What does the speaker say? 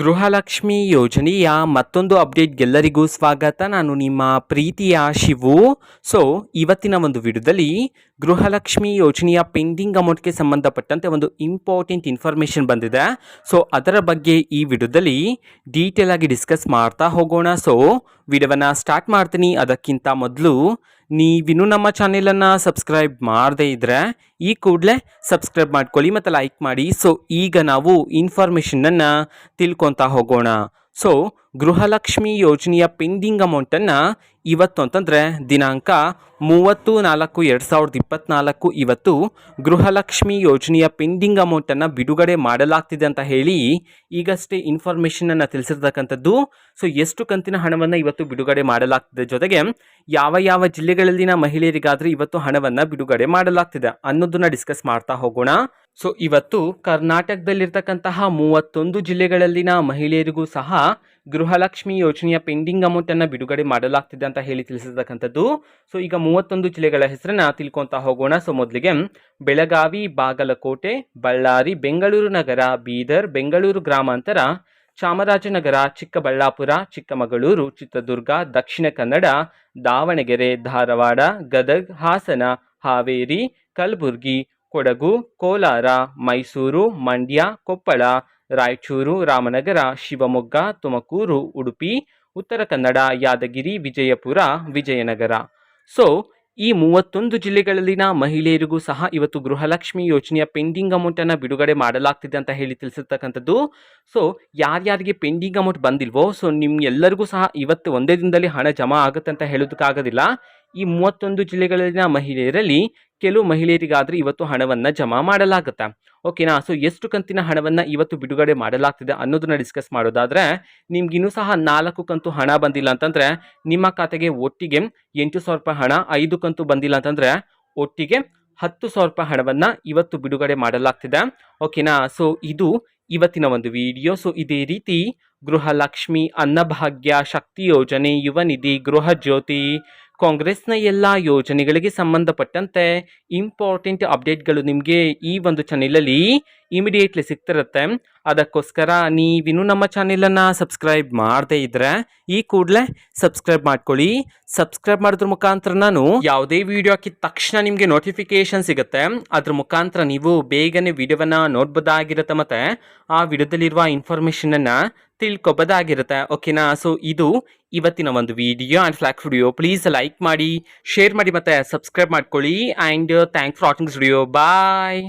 ಗೃಹಲಕ್ಷ್ಮಿ ಯೋಜನೆಯ ಮತ್ತೊಂದು ಅಪ್ಡೇಟ್ಗೆಲ್ಲರಿಗೂ ಸ್ವಾಗತ. ನಾನು ನಿಮ್ಮ ಪ್ರೀತಿಯ ಶಿವು. ಸೊ ಇವತ್ತಿನ ಒಂದು ವಿಡಿಯೋದಲ್ಲಿ ಗೃಹಲಕ್ಷ್ಮಿ ಯೋಜನೆಯ ಪೆಂಡಿಂಗ್ ಅಮೌಂಟ್ಗೆ ಸಂಬಂಧಪಟ್ಟಂತೆ ಒಂದು ಇಂಪಾರ್ಟೆಂಟ್ ಇನ್ಫಾರ್ಮೇಷನ್ ಬಂದಿದೆ. ಸೊ ಅದರ ಬಗ್ಗೆ ಈ ವಿಡಿಯೋದಲ್ಲಿ ಡೀಟೇಲ್ ಆಗಿ ಡಿಸ್ಕಸ್ ಮಾಡ್ತಾ ಹೋಗೋಣ. ಸೊ ವಿಡಿಯೋವನ್ನು ಸ್ಟಾರ್ಟ್ ಮಾಡ್ತೀನಿ. ಅದಕ್ಕಿಂತ ಮೊದಲು ನೀವಿನ್ನೂ ನಮ್ಮ ಚಾನೆಲನ್ನು ಸಬ್ಸ್ಕ್ರೈಬ್ ಮಾಡದೇ ಇದ್ದರೆ ಈ ಕೂಡಲೇ ಸಬ್ಸ್ಕ್ರೈಬ್ ಮಾಡ್ಕೊಳ್ಳಿ ಮತ್ತು ಲೈಕ್ ಮಾಡಿ. ಸೊ ಈಗ ನಾವು ಇನ್ಫಾರ್ಮೇಷನನ್ನು ತಿಳ್ಕೊತಾ ಹೋಗೋಣ. ಸೊ ಗೃಹಲಕ್ಷ್ಮಿ ಯೋಜನೆಯ ಪೆಂಡಿಂಗ್ ಅಮೌಂಟನ್ನು ಇವತ್ತು ಅಂತಂದರೆ ದಿನಾಂಕ ಮೂವತ್ತು ನಾಲ್ಕು ಎರಡು ಸಾವಿರದ ಇಪ್ಪತ್ತ್ನಾಲ್ಕು ಇವತ್ತು ಗೃಹಲಕ್ಷ್ಮಿ ಯೋಜನೆಯ ಪೆಂಡಿಂಗ್ ಅಮೌಂಟನ್ನು ಬಿಡುಗಡೆ ಮಾಡಲಾಗ್ತಿದೆ ಅಂತ ಹೇಳಿ ಈಗಷ್ಟೇ ಇನ್ಫಾರ್ಮೇಷನನ್ನು ತಿಳಿಸಿರ್ತಕ್ಕಂಥದ್ದು. ಸೊ ಎಷ್ಟು ಕಂತಿನ ಹಣವನ್ನು ಇವತ್ತು ಬಿಡುಗಡೆ ಮಾಡಲಾಗ್ತಿದೆ ಜೊತೆಗೆ ಯಾವ ಯಾವ ಜಿಲ್ಲೆಗಳಲ್ಲಿನ ಮಹಿಳೆಯರಿಗಾದರೆ ಇವತ್ತು ಹಣವನ್ನು ಬಿಡುಗಡೆ ಮಾಡಲಾಗ್ತಿದೆ ಅನ್ನೋದನ್ನು ಡಿಸ್ಕಸ್ ಮಾಡ್ತಾ ಹೋಗೋಣ. ಸೊ ಇವತ್ತು ಕರ್ನಾಟಕದಲ್ಲಿರ್ತಕ್ಕಂತಹ ಮೂವತ್ತೊಂದು ಜಿಲ್ಲೆಗಳಲ್ಲಿನ ಮಹಿಳೆಯರಿಗೂ ಸಹ ಗೃಹಲಕ್ಷ್ಮಿ ಯೋಜನೆಯ ಪೆಂಡಿಂಗ್ ಅಮೌಂಟನ್ನು ಬಿಡುಗಡೆ ಮಾಡಲಾಗ್ತಿದೆ ಅಂತ ಹೇಳಿ ತಿಳಿಸಿರ್ತಕ್ಕಂಥದ್ದು. ಸೊ ಈಗ ಮೂವತ್ತೊಂದು ಜಿಲ್ಲೆಗಳ ಹೆಸರನ್ನ ತಿಳ್ಕೊತಾ ಹೋಗೋಣ. ಸೊ ಮೊದಲಿಗೆ ಬೆಳಗಾವಿ, ಬಾಗಲಕೋಟೆ, ಬಳ್ಳಾರಿ, ಬೆಂಗಳೂರು ನಗರ, ಬೀದರ್, ಬೆಂಗಳೂರು ಗ್ರಾಮಾಂತರ, ಚಾಮರಾಜನಗರ, ಚಿಕ್ಕಬಳ್ಳಾಪುರ, ಚಿಕ್ಕಮಗಳೂರು, ಚಿತ್ರದುರ್ಗ, ದಕ್ಷಿಣ ಕನ್ನಡ, ದಾವಣಗೆರೆ, ಧಾರವಾಡ, ಗದಗ್, ಹಾಸನ, ಹಾವೇರಿ, ಕಲಬುರಗಿ ಕೊಡಗು, ಕೋಲಾರ, ಮೈಸೂರು, ಮಂಡ್ಯ, ಕೊಪ್ಪಳ, ರಾಯಚೂರು, ರಾಮನಗರ, ಶಿವಮೊಗ್ಗ, ತುಮಕೂರು, ಉಡುಪಿ, ಉತ್ತರ ಕನ್ನಡ, ಯಾದಗಿರಿ, ವಿಜಯಪುರ, ವಿಜಯನಗರ. ಸೊ ಈ ಮೂವತ್ತೊಂದು ಜಿಲ್ಲೆಗಳಲ್ಲಿನ ಮಹಿಳೆಯರಿಗೂ ಸಹ ಇವತ್ತು ಗೃಹಲಕ್ಷ್ಮಿ ಯೋಜನೆಯ ಪೆಂಡಿಂಗ್ ಅಮೌಂಟನ್ನು ಬಿಡುಗಡೆ ಮಾಡಲಾಗ್ತಿದೆ ಅಂತ ಹೇಳಿ ತಿಳಿಸಿರ್ತಕ್ಕಂಥದ್ದು. ಸೊ ಯಾರ್ಯಾರಿಗೆ ಪೆಂಡಿಂಗ್ ಅಮೌಂಟ್ ಬಂದಿಲ್ವೋ ಸೊ ನಿಮ್ಗೆಲ್ಲರಿಗೂ ಸಹ ಇವತ್ತು ಒಂದೇ ದಿನದಲ್ಲಿ ಹಣ ಜಮಾ ಆಗುತ್ತೆ ಅಂತ ಹೇಳೋದಕ್ಕಾಗೋದಿಲ್ಲ. ಈ ಮೂವತ್ತೊಂದು ಜಿಲ್ಲೆಗಳಲ್ಲಿನ ಮಹಿಳೆಯರಲ್ಲಿ ಕೆಲವು ಮಹಿಳೆಯರಿಗಾದರೆ ಇವತ್ತು ಹಣವನ್ನು ಜಮಾ ಮಾಡಲಾಗುತ್ತೆ? ಓಕೆನಾ ಸೊ ಎಷ್ಟು ಕಂತಿನ ಹಣವನ್ನು ಇವತ್ತು ಬಿಡುಗಡೆ ಮಾಡಲಾಗ್ತಿದೆ ಅನ್ನೋದನ್ನ ಡಿಸ್ಕಸ್ ಮಾಡೋದಾದರೆ, ನಿಮ್ಗಿನ್ನೂ ಸಹ ನಾಲ್ಕು ಕಂತು ಹಣ ಬಂದಿಲ್ಲ ಅಂತಂದರೆ, ನಿಮ್ಮ ಖಾತೆಗೆ ಒಟ್ಟಿಗೆ ಎಂಟು ಸಾವಿರ ರೂಪಾಯಿ ಹಣ, ಐದು ಕಂತು ಬಂದಿಲ್ಲ ಅಂತಂದರೆ, ಒಟ್ಟಿಗೆ ಹತ್ತು ಸಾವಿರ ರೂಪಾಯಿ ಹಣವನ್ನು ಇವತ್ತು ಬಿಡುಗಡೆ ಮಾಡಲಾಗ್ತಿದೆ. ಓಕೆನಾ ಸೊ ಇದು ಇವತ್ತಿನ ಒಂದು ವಿಡಿಯೋ ಸೊ ಇದೇ ರೀತಿ ಗೃಹಲಕ್ಷ್ಮಿ ಅನ್ನಭಾಗ್ಯ ಶಕ್ತಿ ಯೋಜನೆ, ಯುವ ನಿಧಿ, ಗೃಹ ಜ್ಯೋತಿ ಕಾಂಗ್ರೆಸ್ನ ಎಲ್ಲ ಯೋಜನೆಗಳಿಗೆ ಸಂಬಂಧಪಟ್ಟಂತೆ ಇಂಪಾರ್ಟೆಂಟ್ ಅಪ್ಡೇಟ್ಗಳು ನಿಮಗೆ ಈ ಒಂದು ಚಾನೆಲಲ್ಲಿ ಇಮಿಡಿಯೇಟ್ಲಿ ಸಿಗ್ತಿರುತ್ತೆ. ಅದಕ್ಕೋಸ್ಕರ ನೀವಿನ್ನೂ ನಮ್ಮ ಚಾನೆಲನ್ನು ಸಬ್ಸ್ಕ್ರೈಬ್ ಮಾಡದೇ ಇದ್ದರೆ ಈ ಕೂಡಲೇ ಸಬ್ಸ್ಕ್ರೈಬ್ ಮಾಡ್ಕೊಳ್ಳಿ. ಸಬ್ಸ್ಕ್ರೈಬ್ ಮಾಡಿದ್ರ ಮುಖಾಂತರ ನಾನು ಯಾವುದೇ ವಿಡಿಯೋ ಹಾಕಿದ ತಕ್ಷಣ ನಿಮಗೆ ನೋಟಿಫಿಕೇಶನ್ ಸಿಗುತ್ತೆ. ಅದ್ರ ಮುಖಾಂತರ ನೀವು ಬೇಗನೆ ವಿಡಿಯೋವನ್ನು ನೋಡ್ಬೋದಾಗಿರುತ್ತೆ ಮತ್ತು ಆ ವಿಡಿಯೋದಲ್ಲಿರುವ ಇನ್ಫಾರ್ಮೇಷನನ್ನು ತಿಳ್ಕೊಬೋದಾಗಿರುತ್ತೆ. ಓಕೆನಾ ಸೊ ಇದು ಇವತ್ತಿನ ಒಂದು video and vlog video please like ಮಾಡಿ ಶೇರ್ ಮಾಡಿ ಮತ್ತು ಸಬ್ಸ್ಕ್ರೈಬ್ ಮಾಡ್ಕೊಳ್ಳಿ. And thanks for watching video bye